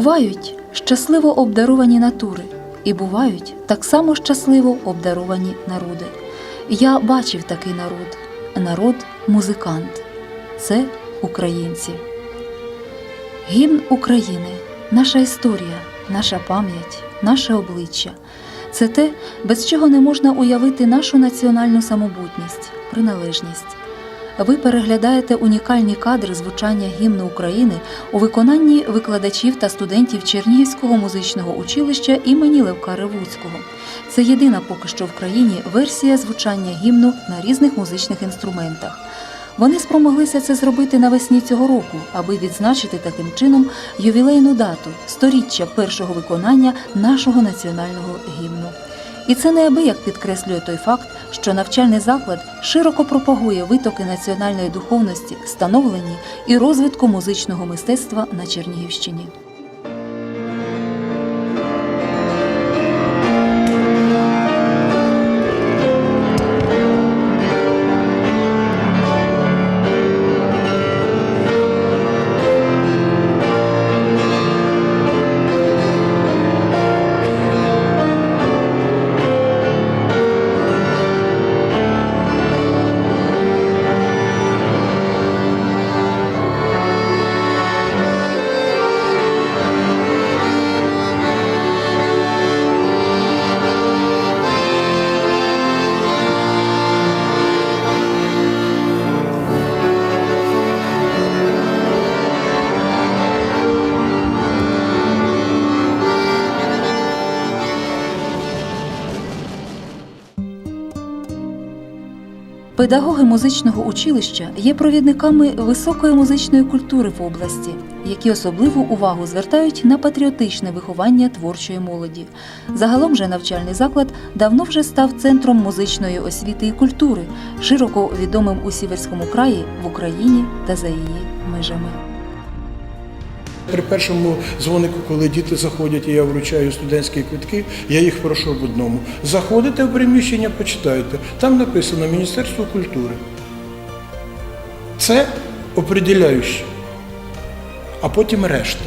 Бувають щасливо обдаровані натури, і бувають так само щасливо обдаровані народи. Я бачив такий народ народ музикант. Це українці. Гімн України, наша історія, наша пам'ять, наше обличчя це те, без чого не можна уявити нашу національну самобутність, приналежність. Ви переглядаєте унікальні кадри звучання гімну України у виконанні викладачів та студентів Чернігівського музичного училища імені Левка Ревуцького. Це єдина поки що в країні версія звучання гімну на різних музичних інструментах. Вони спромоглися це зробити навесні цього року, аби відзначити таким чином ювілейну дату сторіччя першого виконання нашого національного гімну. І це неабияк підкреслює той факт, що навчальний заклад широко пропагує витоки національної духовності, становлені і розвитку музичного мистецтва на Чернігівщині. Педагоги музичного училища є провідниками високої музичної культури в області, які особливу увагу звертають на патріотичне виховання творчої молоді. Загалом же навчальний заклад давно вже став центром музичної освіти і культури, широко відомим у Сіверському краї, в Україні та за її межами. При першому дзвонику, коли діти заходять і я вручаю студентські квитки, я їх прошу об одному. Заходите в приміщення, почитайте. Там написано Міністерство культури. Це определяюще. А потім решта.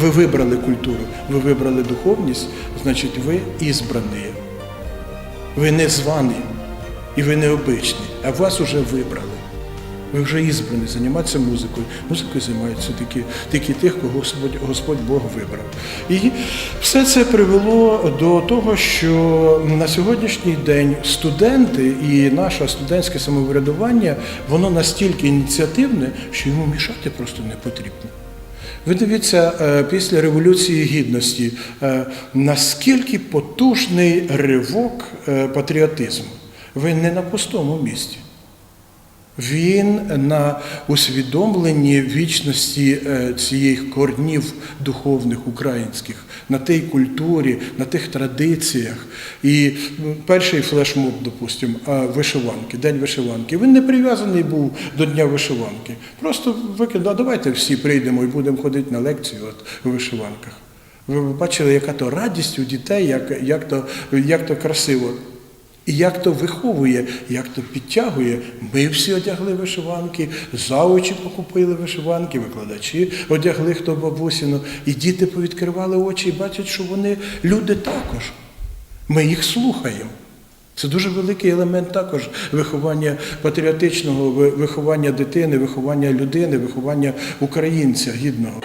Ви вибрали культуру, ви вибрали духовність, значить ви ізбрані. Ви не звані і ви не обичні, а вас уже вибрали. Ви вже ізбрані займатися музикою. Музикою займаються тільки, тільки тих, кого Господь, Господь Бог вибрав. І все це привело до того, що на сьогоднішній день студенти і наше студентське самоврядування, воно настільки ініціативне, що йому мішати просто не потрібно. Ви дивіться, е, після Революції Гідності, е, наскільки потужний ривок е, патріотизму. Ви не на пустому місці. Він на усвідомленні вічності е, цієї корнів духовних українських, на тій культурі, на тих традиціях. І перший флешмоб, допустимо, вишиванки, День вишиванки. Він не прив'язаний був до Дня вишиванки. Просто викидав, давайте всі прийдемо і будемо ходити на лекцію от, у вишиванках. Ви бачили, яка то радість у дітей, як, як, то, як то красиво. І як то виховує, як то підтягує. Ми всі одягли вишиванки, заучі покупили вишиванки, викладачі одягли хто бабусіну. І діти повідкривали очі і бачать, що вони люди також. Ми їх слухаємо. Це дуже великий елемент також виховання патріотичного, виховання дитини, виховання людини, виховання українця гідного.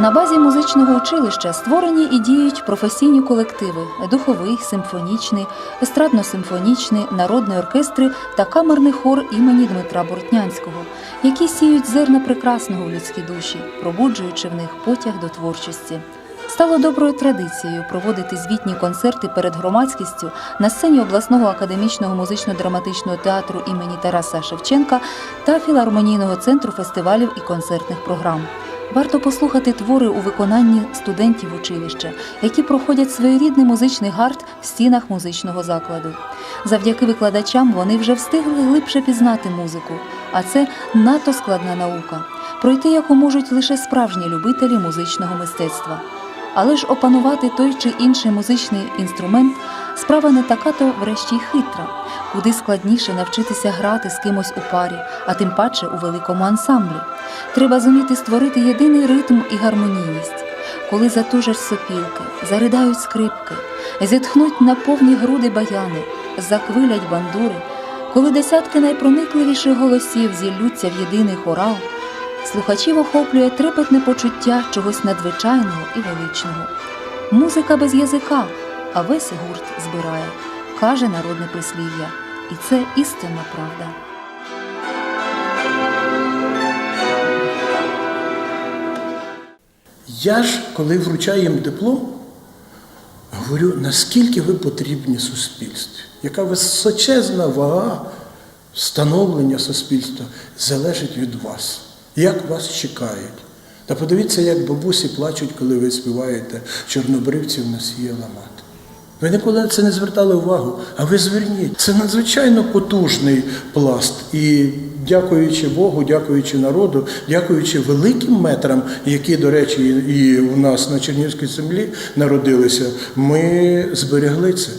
На базі музичного училища створені і діють професійні колективи: духовий, симфонічний, естрадно-симфонічний, народний оркестри та камерний хор імені Дмитра Бортнянського, які сіють зерна прекрасного в людській душі, пробуджуючи в них потяг до творчості. Стало доброю традицією проводити звітні концерти перед громадськістю на сцені обласного академічного музично-драматичного театру імені Тараса Шевченка та філармонійного центру фестивалів і концертних програм. Варто послухати твори у виконанні студентів училища, які проходять своєрідний музичний гард в стінах музичного закладу. Завдяки викладачам вони вже встигли глибше пізнати музику, а це надто складна наука, пройти яку можуть лише справжні любителі музичного мистецтва. Але ж опанувати той чи інший музичний інструмент справа не така то врешті й хитра, куди складніше навчитися грати з кимось у парі, а тим паче у великому ансамблі. Треба зуміти створити єдиний ритм і гармонійність. Коли затужать сопілки, заридають скрипки, зітхнуть на повні груди баяни, заквилять бандури, коли десятки найпроникливіших голосів зіллються в єдиний хорал, слухачів охоплює трепетне почуття чогось надзвичайного і величного. Музика без язика, а весь гурт збирає, каже народне прислів'я, і це істинна правда. Я ж, коли вручаю їм диплом, говорю, наскільки ви потрібні суспільстві, яка височезна вага становлення суспільства залежить від вас, як вас чекають. Та подивіться, як бабусі плачуть, коли ви співаєте чорнобривців носіє ламати. Ви ніколи це не звертали увагу, а ви зверніть. Це надзвичайно потужний пласт. І дякуючи Богу, дякуючи народу, дякуючи великим метрам, які, до речі, і у нас на Чернігівській землі народилися, ми зберегли це.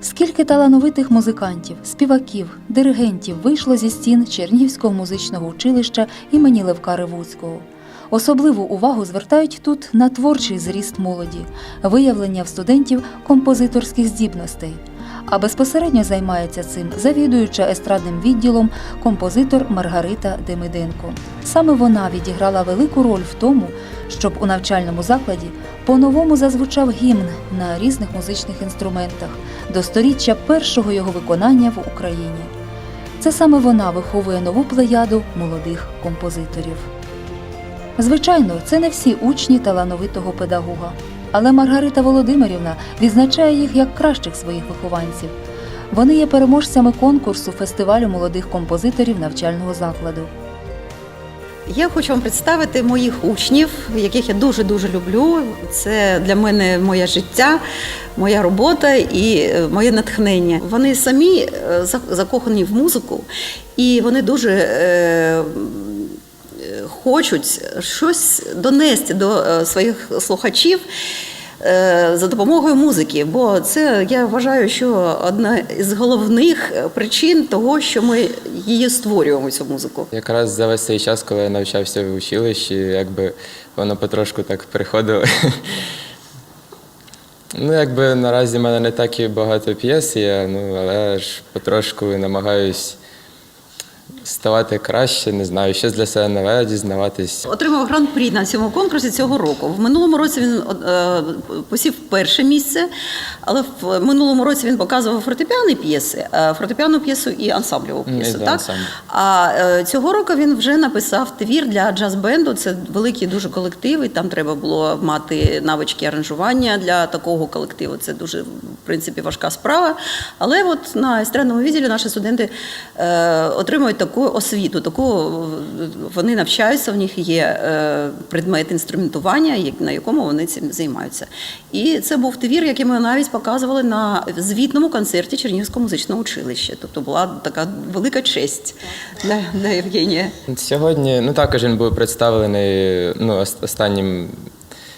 Скільки талановитих музикантів, співаків, диригентів вийшло зі стін Чернігівського музичного училища імені Левка Ревуцького. Особливу увагу звертають тут на творчий зріст молоді, виявлення в студентів композиторських здібностей. А безпосередньо займається цим завідуюча естрадним відділом композитор Маргарита Демиденко. Саме вона відіграла велику роль в тому, щоб у навчальному закладі по-новому зазвучав гімн на різних музичних інструментах до сторіччя першого його виконання в Україні. Це саме вона виховує нову плеяду молодих композиторів. Звичайно, це не всі учні талановитого педагога, але Маргарита Володимирівна відзначає їх як кращих своїх вихованців. Вони є переможцями конкурсу фестивалю молодих композиторів навчального закладу. Я хочу вам представити моїх учнів, яких я дуже дуже люблю. Це для мене моє життя, моя робота і е, моє натхнення. Вони самі е, закохані в музику, і вони дуже е, хочуть щось донести до е, своїх слухачів. е, За допомогою музики, бо це я вважаю, що одна із головних причин того, що ми її створюємо цю музику. Якраз за весь цей час, коли я навчався в училищі, якби воно потрошку так приходило. Ну, якби наразі в мене не так і багато п'єс є, ну, але ж потрошку намагаюсь ставати краще, не знаю, щось для себе нове дізнаватись. Отримав гран-прі на цьому конкурсі цього року. В минулому році він е, посів перше місце, але в минулому році він показував фортепіані п'єси, е, фортепіану п'єсу і ансамблеву п'єсу. Так? А е, цього року він вже написав твір для джаз-бенду. Це великий дуже колектив, і там треба було мати навички аранжування для такого колективу. Це дуже в принципі важка справа. Але от на естрадному відділі наші студенти е, отримують таку освіту, таку вони навчаються. В них є е, предмет інструментування, на якому вони цим займаються. І це був твір, який ми навіть показували на звітному концерті Чернігівського музичного училища. Тобто була така велика честь для, для Євгенія. Сьогодні ну, також він був представлений ну, останнім,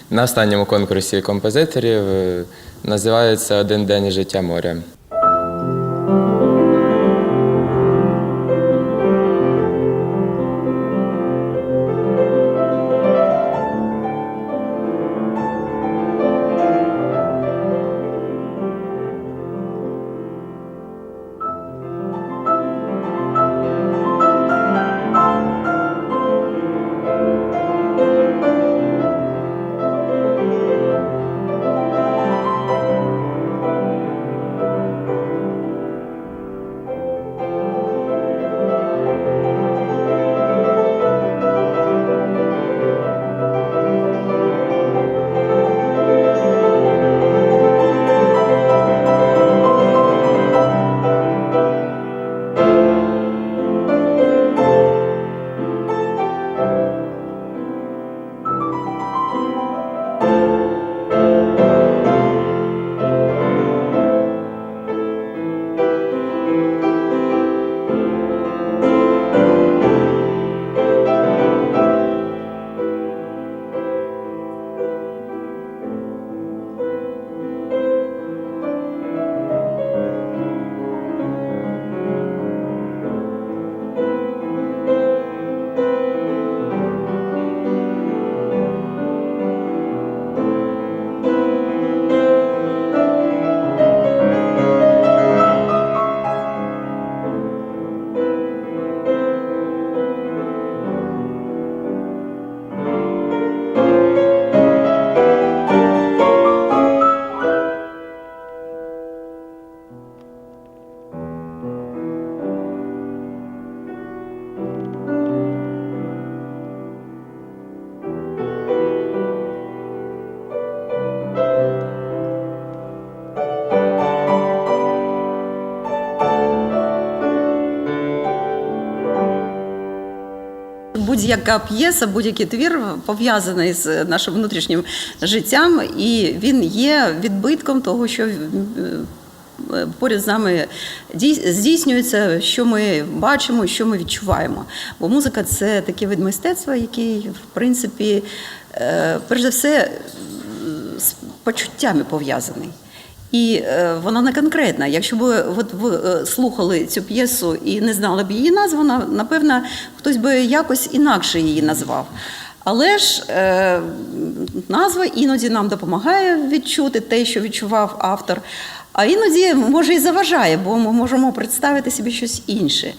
на останньому конкурсі композиторів. Називається Один день життя моря. Будь-яка п'єса, будь-який твір пов'язаний з нашим внутрішнім життям, і він є відбитком того, що е, поряд з нами здійснюється, що ми бачимо, що ми відчуваємо. Бо музика це такий вид мистецтва, який, в принципі, е, перш за все, з почуттями пов'язаний. І е, вона не конкретна. Якщо б от ви е, слухали цю п'єсу і не знали б її назву, напевно, хтось би якось інакше її назвав. Але ж е, назва іноді нам допомагає відчути те, що відчував автор, а іноді може і заважає, бо ми можемо представити собі щось інше.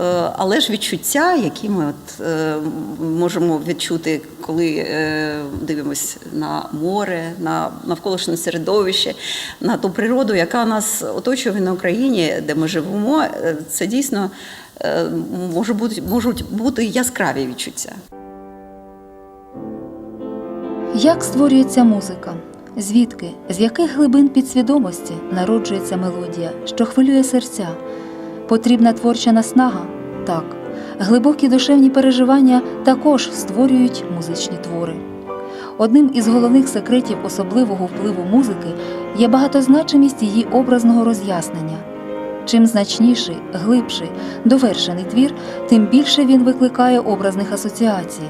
Е, Але ж відчуття, які ми от, е, можемо відчути, коли е, дивимося на море, на навколишнє середовище, на ту природу, яка нас оточує на Україні, де ми живемо, це дійсно може бути, можуть бути яскраві відчуття. Як створюється музика? Звідки, з яких глибин підсвідомості народжується мелодія, що хвилює серця? Потрібна творча наснага? Так. Глибокі душевні переживання також створюють музичні твори. Одним із головних секретів особливого впливу музики є багатозначимість її образного роз'яснення. Чим значніший, глибший, довершений твір, тим більше він викликає образних асоціацій.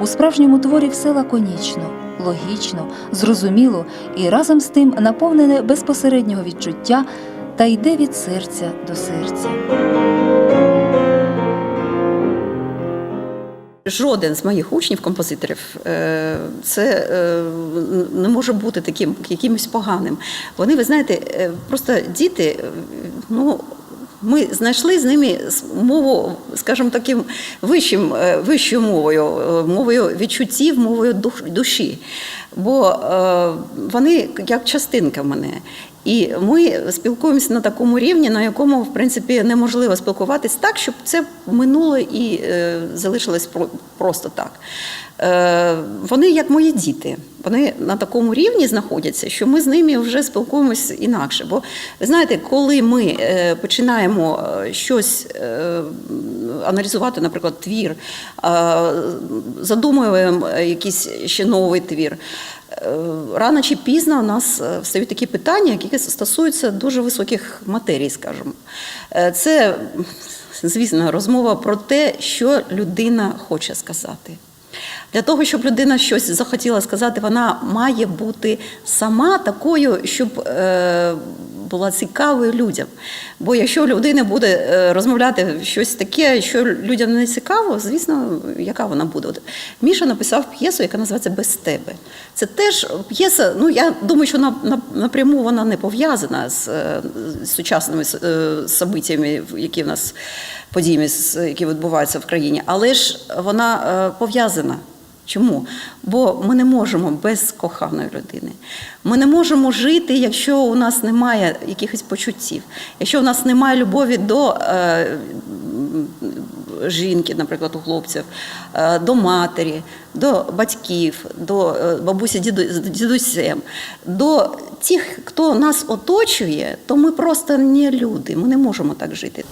У справжньому творі все лаконічно, логічно, зрозуміло і разом з тим наповнене безпосереднього відчуття та йде від серця до серця. Жоден з моїх учнів, композиторів, е, це е, не може бути таким якимось поганим. Вони, ви знаєте, е, просто діти, ну. Ми знайшли з ними мову, скажімо, таким вищим, вищою мовою, мовою відчуттів, мовою душі. Бо вони як частинка мене. І ми спілкуємося на такому рівні, на якому, в принципі, неможливо спілкуватись так, щоб це минуло і е, залишилось про- просто так. Е, вони як мої діти. Вони на такому рівні знаходяться, що ми з ними вже спілкуємося інакше. Бо ви знаєте, коли ми е, починаємо е, щось аналізувати, наприклад, твір, задумуємо якийсь ще новий твір. Рано чи пізно у нас встають такі питання, які стосуються дуже високих матерій, скажімо. Це, звісно, розмова про те, що людина хоче сказати. Для того, щоб людина щось захотіла сказати, вона має бути сама такою, щоб е, була цікавою людям. Бо якщо людина буде е, розмовляти щось таке, що людям не цікаво, звісно, яка вона буде? Міша написав п'єсу, яка називається Без тебе. Це теж п'єса, ну я думаю, що на, на, напряму вона не пов'язана з, е, з сучасними событиями, які в нас подіями, які відбуваються в країні, але ж вона пов'язана. Чому? Бо ми не можемо без коханої людини. Ми не можемо жити, якщо у нас немає якихось почуттів, якщо у нас немає любові до е, жінки, наприклад, у хлопців, е, до матері, до батьків, до е, бабусі діду, дідусем, до тих, хто нас оточує, то ми просто не люди. Ми не можемо так жити.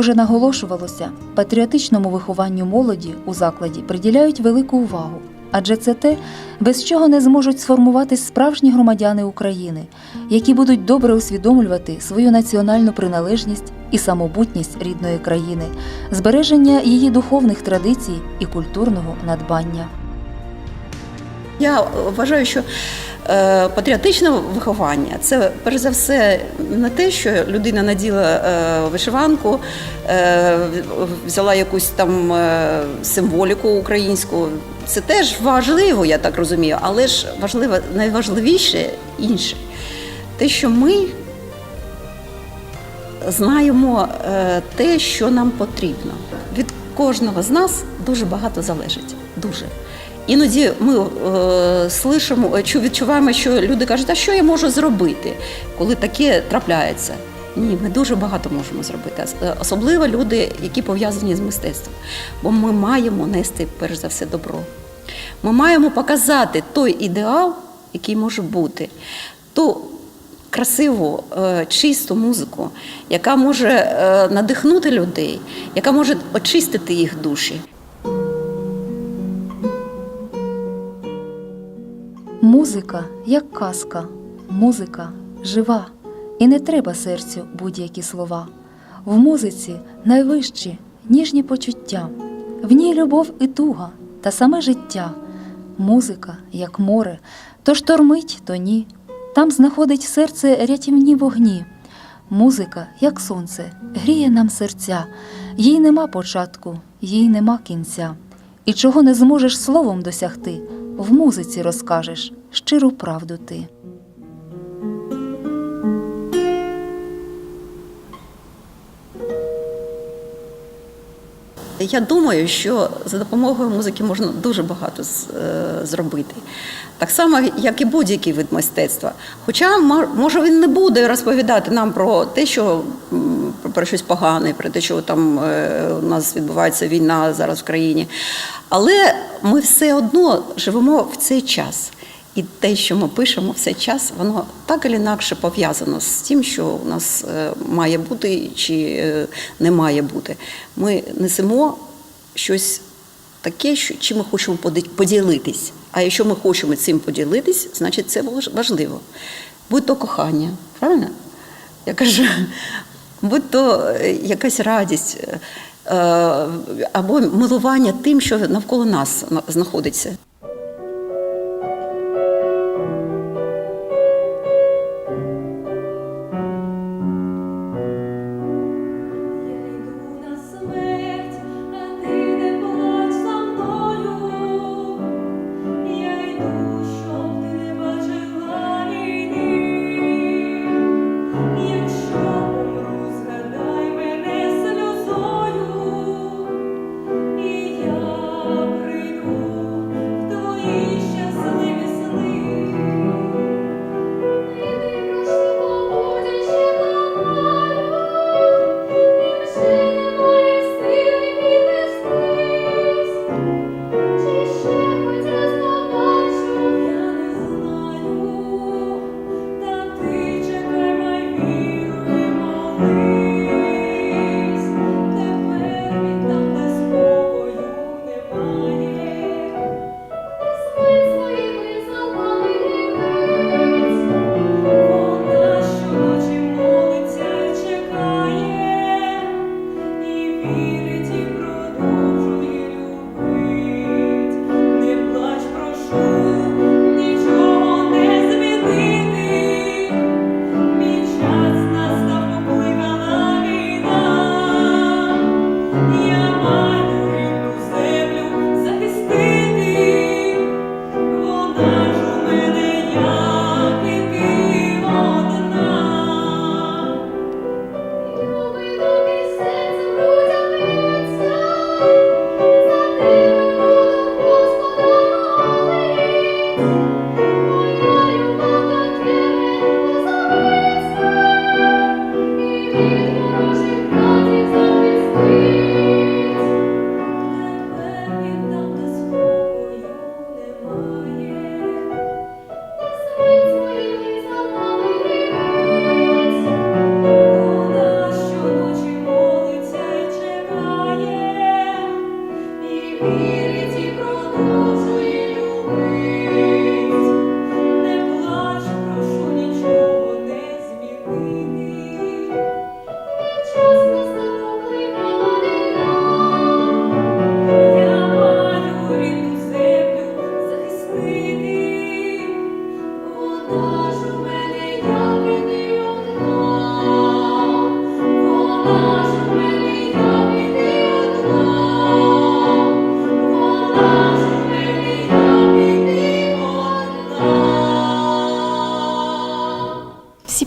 Уже наголошувалося, патріотичному вихованню молоді у закладі приділяють велику увагу, адже це те, без чого не зможуть сформуватись справжні громадяни України, які будуть добре усвідомлювати свою національну приналежність і самобутність рідної країни, збереження її духовних традицій і культурного надбання. Я вважаю, що патріотичне виховання це перш за все не те, що людина наділа е, вишиванку, е, взяла якусь там е, символіку українську. Це теж важливо, я так розумію, але ж важливо, найважливіше інше. Те, що ми знаємо е, те, що нам потрібно. Від кожного з нас дуже багато залежить. Дуже. Іноді ми е, слышимо, е, чу- відчуваємо, що люди кажуть, а що я можу зробити, коли таке трапляється. Ні, ми дуже багато можемо зробити, е, особливо люди, які пов'язані з мистецтвом. Бо ми маємо нести перш за все добро. Ми маємо показати той ідеал, який може бути, ту красиву, е, чисту музику, яка може надихнути людей, яка може очистити їх душі. Музика як казка, музика жива, і не треба серцю будь-які слова. В музиці найвищі ніжні почуття, в ній любов і туга та саме життя. Музика, як море, то штормить, то ні. Там знаходить серце рятівні вогні. Музика, як сонце, гріє нам серця, їй нема початку, їй нема кінця. І чого не зможеш словом досягти, в музиці розкажеш щиру правду ти. Я думаю, що за допомогою музики можна дуже багато е, зробити. Так само, як і будь-який вид мистецтва. Хоча, може, він не буде розповідати нам про те, що про щось погане, про те, що там е, у нас відбувається війна зараз в країні. Але ми все одно живемо в цей час. І те, що ми пишемо в цей час, воно так і інакше пов'язано з тим, що у нас е, має бути чи е, не має бути. Ми несемо щось таке, чим ми хочемо поділитись. А якщо ми хочемо цим поділитись, значить це важливо. Будь то кохання, правильно? Я кажу, будь то е, якась радість. Або милування тим, що навколо нас знаходиться.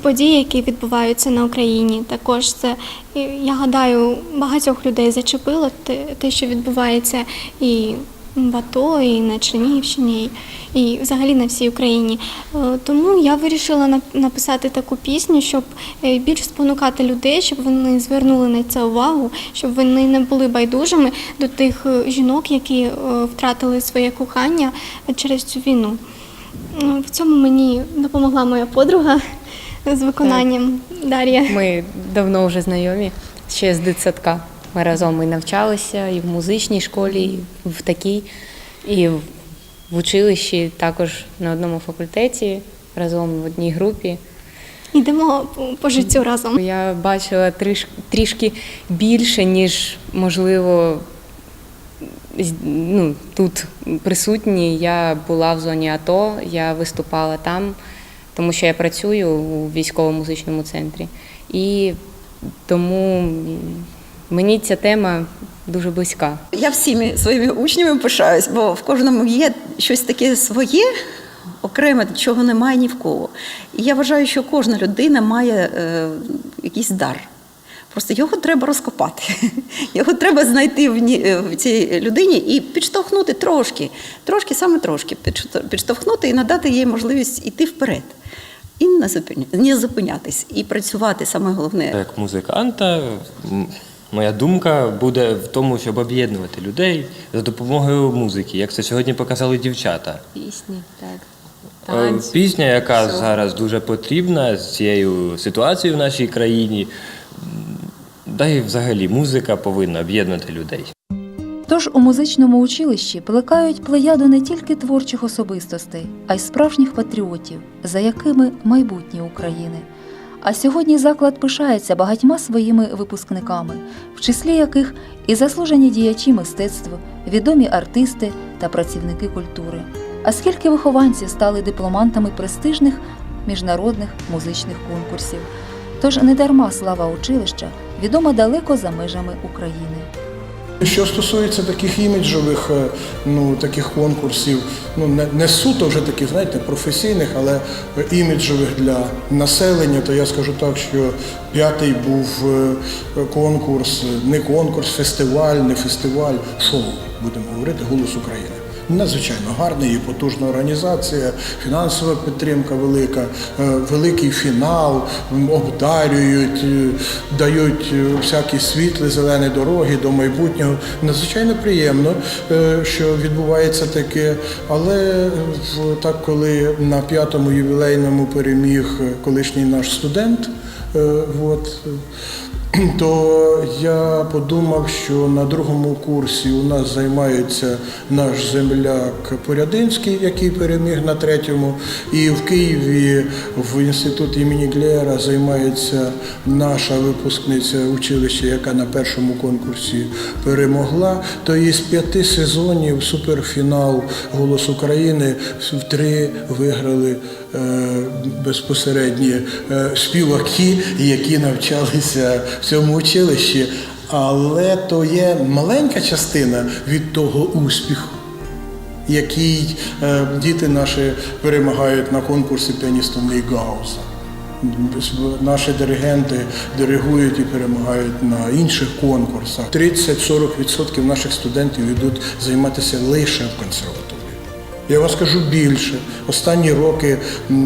Події, які відбуваються на Україні, також це я гадаю, багатьох людей зачепило те, що відбувається і в АТО, і на Чернігівщині, і, взагалі на всій Україні. Е, Тому я вирішила нап- написати таку пісню, щоб е, більш спонукати людей, щоб вони звернули на це увагу, щоб вони не були байдужими до тих е, жінок, які втратили своє кохання через цю війну. В цьому мені допомогла моя подруга з виконанням Дар'я. Ми давно вже знайомі, ще з дитсадка. Ми разом і навчалися і в музичній школі, і в такій, і в училищі також на одному факультеті, разом в одній групі. Йдемо по, по життю разом. Я бачила триш, трішки більше, ніж можливо ну, тут присутні. Я була в зоні АТО, я виступала там, тому що я працюю у військово-музичному центрі. І тому мені ця тема дуже близька. Я всіми своїми учнями пишаюсь, бо в кожному є щось таке своє, окреме, чого немає ні в кого. І я вважаю, що кожна людина має е, якийсь дар. Просто його треба розкопати. Його треба знайти в, ні- е, в цій людині і підштовхнути трошки, трошки, саме трошки, підшто- підштовхнути і надати їй можливість йти вперед. І не зупиня- не зупинятись, і працювати саме головне. Як музиканта, моя думка буде в тому, щоб об'єднувати людей за допомогою музики, як це сьогодні показали дівчата. Пісні, так. Е, Пісня, яка зараз дуже потрібна з цією ситуацією в нашій країні. Да і взагалі музика повинна об'єднати людей. Тож у музичному училищі плекають плеяду не тільки творчих особистостей, а й справжніх патріотів, за якими майбутнє України. А сьогодні заклад пишається багатьма своїми випускниками, в числі яких і заслужені діячі мистецтва, відомі артисти та працівники культури. А скільки вихованців стали дипломантами престижних міжнародних музичних конкурсів. Тож недарма слава училища відома далеко за межами України. Що стосується таких іміджових е, ну, таких конкурсів, ну не, не суто вже таких, знаєте, професійних, але іміджових для населення, то я скажу так, що п'ятий був е, конкурс, не конкурс, фестиваль, не фестиваль, шоу, будемо говорити, Голос України. Надзвичайно гарна і потужна організація, фінансова підтримка велика, е, великий фінал, обдарюють, е, дають е, всякі світлі, зелені дороги до майбутнього. Надзвичайно приємно, що відбувається таке. Але так, коли на п'ятому ювілейному переміг колишній наш студент, от, то я подумав, що на другому курсі у нас займається наш земляк Порядинський, який переміг на третьому, і в Києві в інституті імені Глєра займається наша випускниця училища, яка на першому конкурсі перемогла. То із п'яти сезонів суперфінал Голос України в три виграли безпосередні е, співаки, які навчалися в цьому училищі. Але то є маленька частина від того успіху, який е, діти наші перемагають на конкурсі піаністом Гауза. Наші диригенти диригують і перемагають на інших конкурсах. 30-40% наших студентів йдуть займатися лише в консерваторії. Я вам скажу більше. Останні роки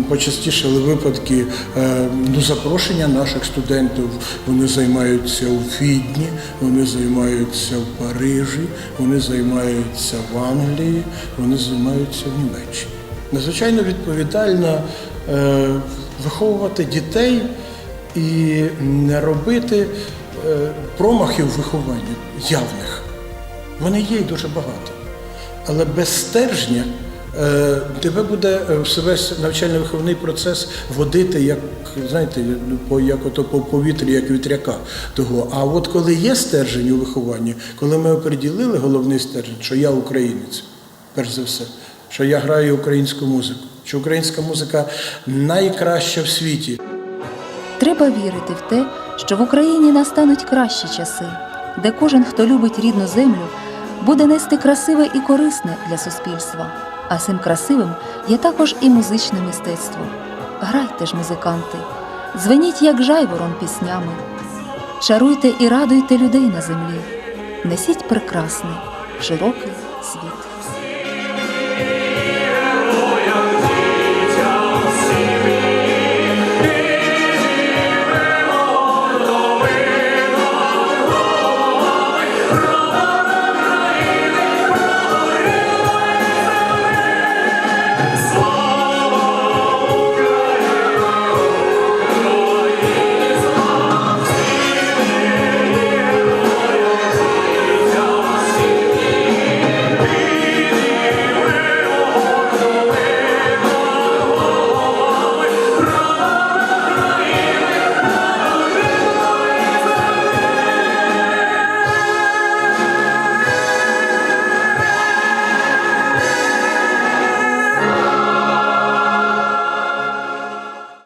почастішали випадки е, ну, запрошення наших студентів. Вони займаються у Відні, вони займаються в Парижі, вони займаються в Англії, вони займаються в Німеччині. Надзвичайно відповідально е, виховувати дітей і не робити е, промахів в вихованні явних. Вони є дуже багато. Але без стержня тебе буде е, в себе навчально-виховний процес водити, як знаєте, по як ото по повітрі, як вітряка того. А от коли є стержень у вихованні, коли ми оприділили головний стержень, що я українець, перш за все, що я граю українську музику, що українська музика найкраща в світі. Треба вірити в те, що в Україні настануть кращі часи, де кожен, хто любить рідну землю, буде нести красиве і корисне для суспільства. А цим красивим є також і музичне мистецтво. Грайте ж, музиканти, дзвеніть, як жайворон піснями, чаруйте і радуйте людей на землі, несіть прекрасний, широкий світ.